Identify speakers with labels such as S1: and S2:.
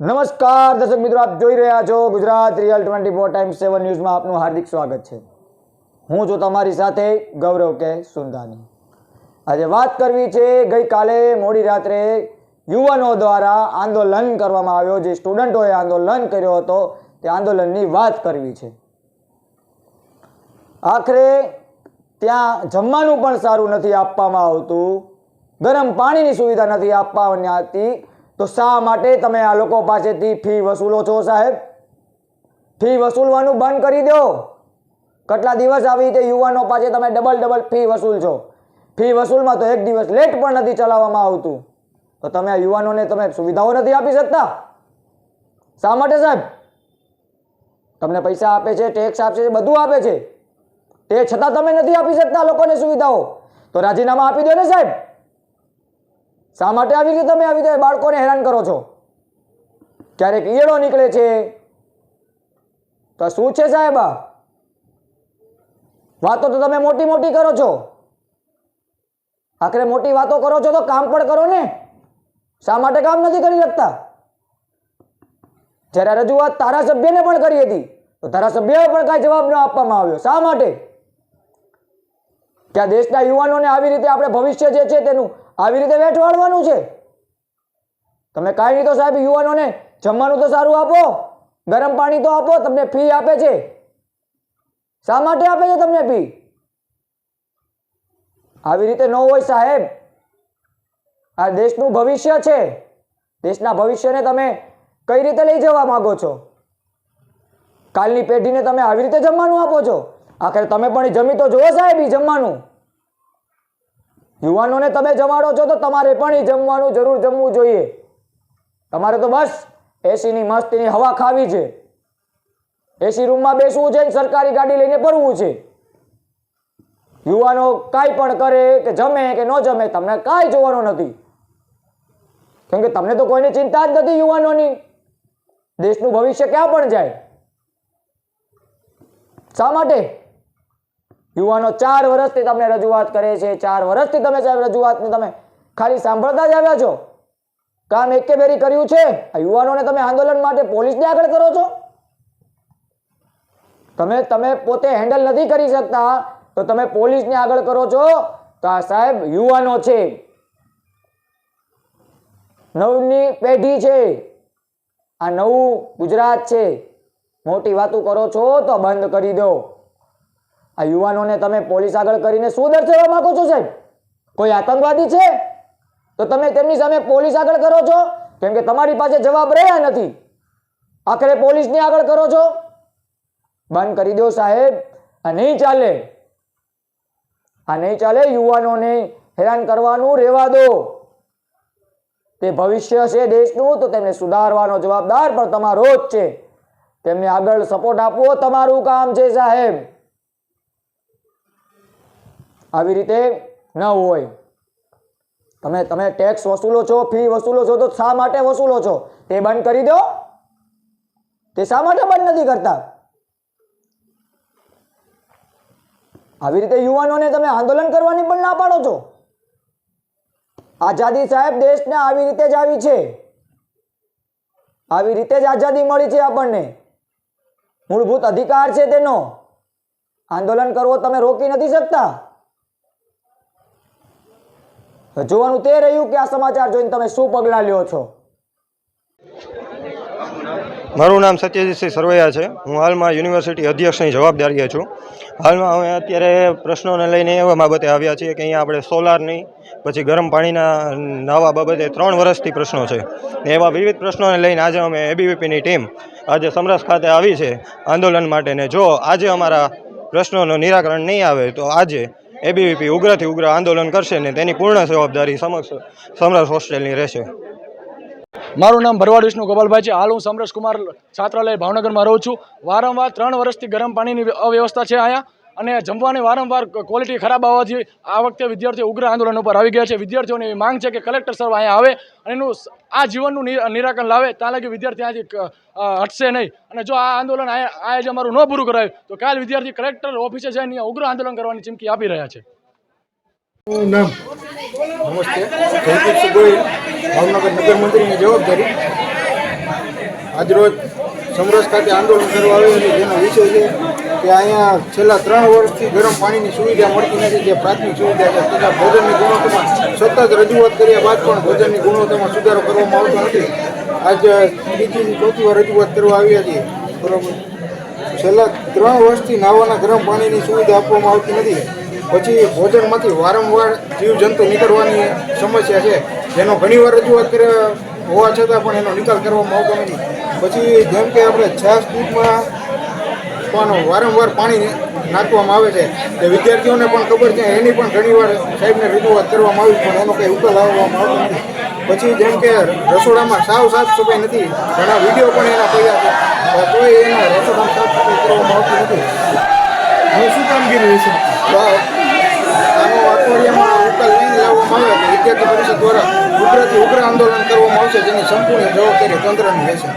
S1: નમસ્કાર, દર્શક મિત્રો, આપ જોઈ રહ્યા છો Gujarat real twenty four time seven ન્યૂઝમાં આપનું હાર્દિક સ્વાગત છે. હું છું તમારી સાથે ગૌરવ કે સુંદાની. આજે વાત કરવી છે, ગઈકાલે મોડી રાત્રે યુવાનો દ્વારા આંદોલન કરવામાં આવ્યો, જે સ્ટુડન્ટોએ આંદોલન કર્યો હતો, તે આંદોલનની વાત કરવી છે. આખરે ત્યાં જમવાનું પણ સારું નથી આપવામાં આવતું, ગરમ પાણીની સુવિધા નથી આપવાની આવતી તો શા માટે તમે આ લોકો પાસેથી ફી વસૂલો છો, સાહેબ? ફી વસૂલવાનું બંધ કરી દો. કેટલા દિવસ આવી રીતે યુવાનો પાસે તમે ડબલ ડબલ ફી વસૂલ છો? ફી વસૂલમાં તો એક દિવસ લેટ પણ નથી ચલાવવામાં આવતું. તો તમે આ યુવાનોને તમે સુવિધાઓ નથી આપી શકતા? શા માટે, સાહેબ? તમને પૈસા આપે છે ટેક્સ આપે છે, બધું આપે છે. તે છતાં તમે નથી આપી શકતા લોકોને સુવિધાઓ. તો રાજીનામા આપી દો ને, સાહેબ. શા માટે આવી રીતે તમે આવી રીતે બાળકોને હેરાન કરો છો? ક્યારેક ઈયળો નીકળે છે. તો શું છે સાહેબ વાતો તો તમે મોટી મોટી કરો છો. આખરે મોટી વાતો કરો છો તો કામ પણ કરો ને. શા માટે કામ નથી કરી શકતા જ્યારે રજૂઆત ધારાસભ્યને પણ કરી હતી, તો ધારાસભ્યએ પણ કાંઈ જવાબ ન આપવામાં આવ્યો. શા માટે? ક્યાં દેશના યુવાનોને આવી રીતે આપણે ભવિષ્ય જે છે તેનું આવી રીતે વેઠવાડવાનું છે? તમે કાંઈ નહીં તો સાહેબ, યુવાનોને જમવાનું તો સારું આપો, ગરમ પાણી તો આપો, તમને ફી આપે છે. શા માટે આપે છે તમને ફી? આવી રીતે ન હોય સાહેબ. આ દેશનું ભવિષ્ય છે. દેશના ભવિષ્યને તમે કઈ રીતે લઈ જવા માગો છો? કાલની પેઢીને તમે આવી રીતે જમવાનું આપો છો? આખરે તમે પણ જમી તો જુઓ સાહેબ એ જમવાનું. યુવાનોને તમે જમાડો છો તો તમારે પણ એ જમવાનું જરૂર જમવું જોઈએ. તમારે તો બસ, એસીની મસ્તીની હવા ખાવી છે. એસી રૂમમાં બેસવું છે સરકારી ગાડી લઈને ફરવું છે. યુવાનો કાંઈ પણ કરે કે જમે કે ન જમે, તમને કાંઈ જોવાનું નથી. કેમ કે તમને તો કોઈની ચિંતા જ નથી યુવાનોની. દેશનું ભવિષ્ય ક્યાં પણ જાય. શા માટે? યુવાનો ચાર વર્ષથી તમને રજૂઆત કરે છે, ચાર વર્ષથી તમે સાહેબ રજૂઆતને તમે ખાલી સાંભળતા જ આવ્યા છો. કામ એકે બેરી કર્યું છે. આ યુવાનોને તમે આંદોલન માટે પોલીસને આગળ કરો છો? તમે તમે પોતે હેન્ડલ નથી કરી શકતા, તો તમે પોલીસને આગળ કરો છો? તો આ સાહેબ યુવાનો છે. નવની પેઢી છે. આ નવું ગુજરાત છે. મોટી વાતો કરો છો તો બંધ કરી દો. આ યુવાનોને તમે પોલીસ આગળ કરીને શું દર્શાવવા માંગો છો સાહેબ? કોઈ આતંકવાદી છે? તો તમે તેમની સામે પોલીસ આગળ કરો છો? કેમ કે તમારી પાસે જવાબ રહ્યા નથી. આખરે પોલીસને આગળ કરો છો? બંધ કરી દો સાહેબ. આ નહીં ચાલે. આ નહીં ચાલે, યુવાનોને હેરાન કરવાનું રહેવા દો. તે ભવિષ્ય છે દેશનું, તો તેમને સુધારવાનો જવાબદાર પણ તમારો જ છે. તેમને આગળ સપોર્ટ આપવો તમારું કામ છે સાહેબ. આવી રીતે ન હોય. તમે તમે ટેક્સ વસૂલો છો ફી વસૂલો છો, તો શા માટે વસૂલો છો? તે બંધ કરી દો. તે શા માટે બંધ નથી કરતા? આવી રીતે યુવાનોને તમે આંદોલન કરવાની પણ ના પાડો છો. આઝાદી સાહેબ દેશને આવી રીતે જ આવી છે. આવી રીતે જ આઝાદી મળી છે આપણને. મૂળભૂત અધિકાર છે તેનો. આંદોલન કરવો તમે રોકી નથી શકતા. જોવાનું તે રહ્યું કે આ સમાચાર જોઈને તમે શું પગલાં લ્યો છો?
S2: મારું નામ સત્યજીતસિંહ સરવૈયા છે. હું હાલમાં યુનિવર્સિટી અધ્યક્ષની જવાબદારીએ છું. હાલમાં અમે અત્યારે પ્રશ્નોને લઈને એવા બાબતે આવ્યા છીએ કે અહીંયા આપણે સોલારની, પછી ગરમ પાણીના નાવા બાબતે ત્રણ વર્ષથી પ્રશ્નો છે. ને એવા વિવિધ પ્રશ્નોને લઈને આજે અમે એબીવીપીની ટીમ આજે સમરસ ખાતે આવી છે આંદોલન માટે ને જો આજે અમારા પ્રશ્નોનું નિરાકરણ નહીં આવે, તો આજે એબીવીપી ઉગ્રથી ઉગ્ર આંદોલન કરશે ને તેની પૂર્ણ જવાબદારી સમક્ષ સમરસ હોસ્ટેલની રહેશે.
S3: મારું નામ ભરવાડ વિષ્ણુ ગોપાલભાઈ છે. હાલ હું સમરસ કુમાર છાત્રાલય ભાવનગરમાં રહું છું. વારંવાર ત્રણ વર્ષથી ગરમ પાણીની અવ્યવસ્થા છે અહીંયા. અને જમવાની વારંવાર ક્વોલિટી ખરાબ આવવાથી આ વખતે વિદ્યાર્થીઓ ઉગ્ર આંદોલન ઉપર આવી ગયા છે. વિદ્યાર્થીઓની એવી માંગ છે કે કલેક્ટર સર અહીંયા આવે અને એનું આ જીવનનું નિ- નિરાકરણ લાવે. ત્યાં લગી વિદ્યાર્થી અહીંયાથી હટશે નહીં. અને જો આ આંદોલન આજે અમારું ન પૂરું કરાયું તો કાલ વિદ્યાર્થી કલેક્ટર ઓફિસે જઈને અહીંયા ઉગ્ર આંદોલન કરવાની ચીમકી આપી રહ્યા છે.
S4: નામ? નમસ્તે. ભાવનગર નગર મંત્રીની જવાબદારી.
S5: આજરોજ સમરસ ખાતે આંદોલન કરવા આવ્યું છે જેનો વિષય છે કે અહીંયા છેલ્લા ત્રણ વર્ષથી ગરમ પાણીની સુવિધા મળતી નથી, જે પ્રાથમિક સુવિધા છે. તથા ભોજનની ગુણવત્તામાં સતત રજૂઆત કર્યા બાદ પણ ભોજનની ગુણવત્તામાં સુધારો કરવામાં આવતો નથી. આજે બીજી ચોથી વાર રજૂઆત કરવા આવ્યા છીએ. બરોબર. છેલ્લા ત્રણ વર્ષથી નાવાના ગરમ પાણીની સુવિધા આપવામાં આવતી નથી. પછી ભોજનમાંથી વારંવાર જીવજંતુ નીકળવાની સમસ્યા છે. જેનો ઘણીવાર રજૂઆત કર્યા હોવા છતાં પણ એનો નિકાલ કરવામાં આવતો નથી. પછી જેમ કે આપણે છાસ દૂધમાં પણ વારંવાર પાણી નાખવામાં આવે છે. તે વિદ્યાર્થીઓને પણ ખબર છે એની પણ ઘણીવાર સાહેબને રજૂઆત કરવામાં આવી પણ એનો કંઈ ઉકેલ લાવવામાં આવતો નથી. પછી જેમ કે રસોડામાં સાવ સાફ સફાઈ નથી ઘણા વીડિયો પણ એના પડ્યા છે. તોય એના રસોડામાં સાફ સફાઈ કરવામાં આવતી નથી.
S4: હવે શું કામગીરી રહેશે?
S5: આનો અઠવાડિયામાં ઉકેલ લઈને લાવવામાં આવે વિદ્યાર્થી પરિષદ દ્વારા ઉગ્રથી ઉગ્ર આંદોલન કરવામાં આવશે જેની સંપૂર્ણ જવાબદારી તંત્રની રહેશે.